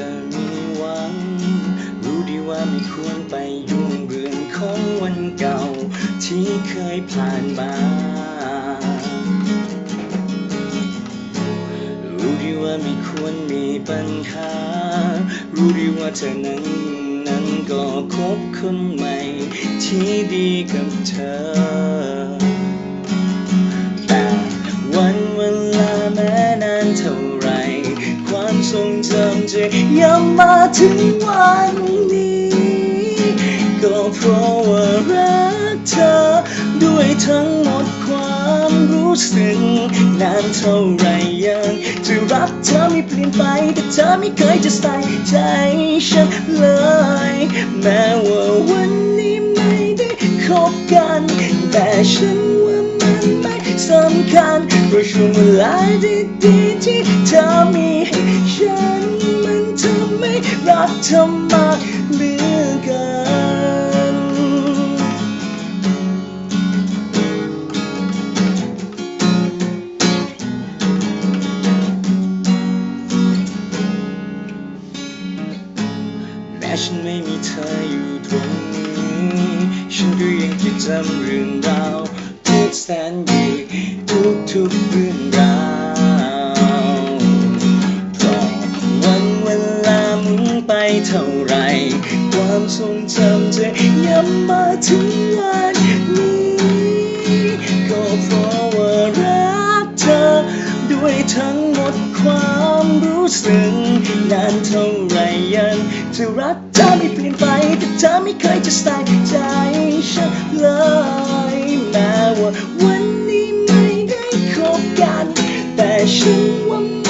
รจะมีหวัง รู้ดีว่าไม่ควรไปยุ่งเรื่องของวันเก่า ที่เคยผ่านมา รู้ดีว่าไม่ควรมีปัญหา รู้ดีว่าเธอนั้นนั้นก็คบคนใหม่ ที่ดีกับเธอ ย้ำมาถึงวันนี้ ก็เพราะว่ารักเธอ ด้วยทั้งหมดความรู้สึกนานเท่าไรยังจะรักเธอไม่เปลี่ยนไป แต่เธอไม่เคยจะใส่ใจฉันเลย แม้ว่าวันนี้ไม่ได้คบกัน แต่ฉันว่ามันไม่สำคัญเพราะช่วงเวลาดีๆที่ เธอมากเหลือเกิน แม้ฉันไม่มีเธออยู่ตรงนี้ ฉันก็ยังจะจำเรื่องราวทุกแสนดีทุกทุกๆเรื่องราว เท่าไร ความทรงจำจะย้ำมาถึงวันนี้ ก็เพราะว่ารักเธอ ด้วยทั้งหมดความรู้สึกนานเท่าไรยังจะรักเธอไม่เปลี่ยนไปแต่เธอไม่เคยจะใส่ใจฉันเลยแม้ว่าวันนี้ไม่ได้คบกัน แต่ฉันว่ามันไม่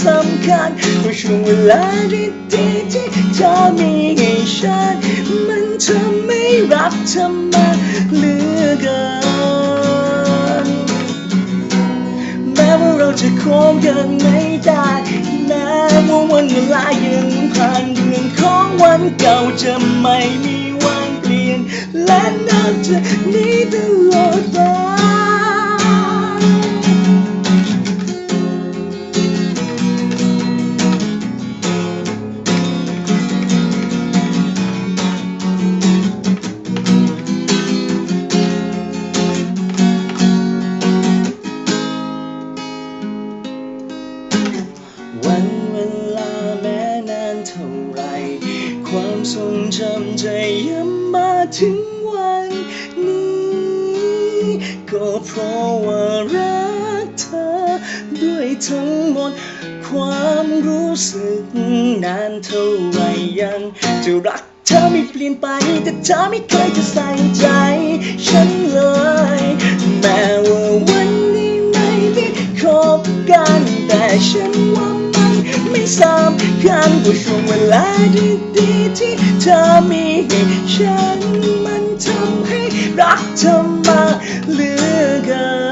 สำคัญเพราะช่วงเวลาดีๆที่เธอมีให้ฉัน มันทำให้รักเธอมาเหลือเกินแม้ว่าเราจะคบกันไม่ได้แม้ว่าวันเวลายังผ่านเรื่องของวันเก่าจะไม่มีวันเปลี่ยน และนับจากนี้ตลอดไป ทรงจำใจย้ำมาถึงวันนี้ ก็เพราะว่ารักเธอ ด้วยทั้งหมดความรู้สึกนานเท่าไรยังจะรักเธอไม่เปลี่ยนไป แต่เธอไม่เคยจะใส่ใจ ฉันเลย แม้ว่าวันนี้ไม่ได้คบกัน แต่ฉันว่า สำคัญเพราะช่วงเวลาดีๆที่เธอมีให้ฉันมันทำให้รักเธอมาเหลือเกิน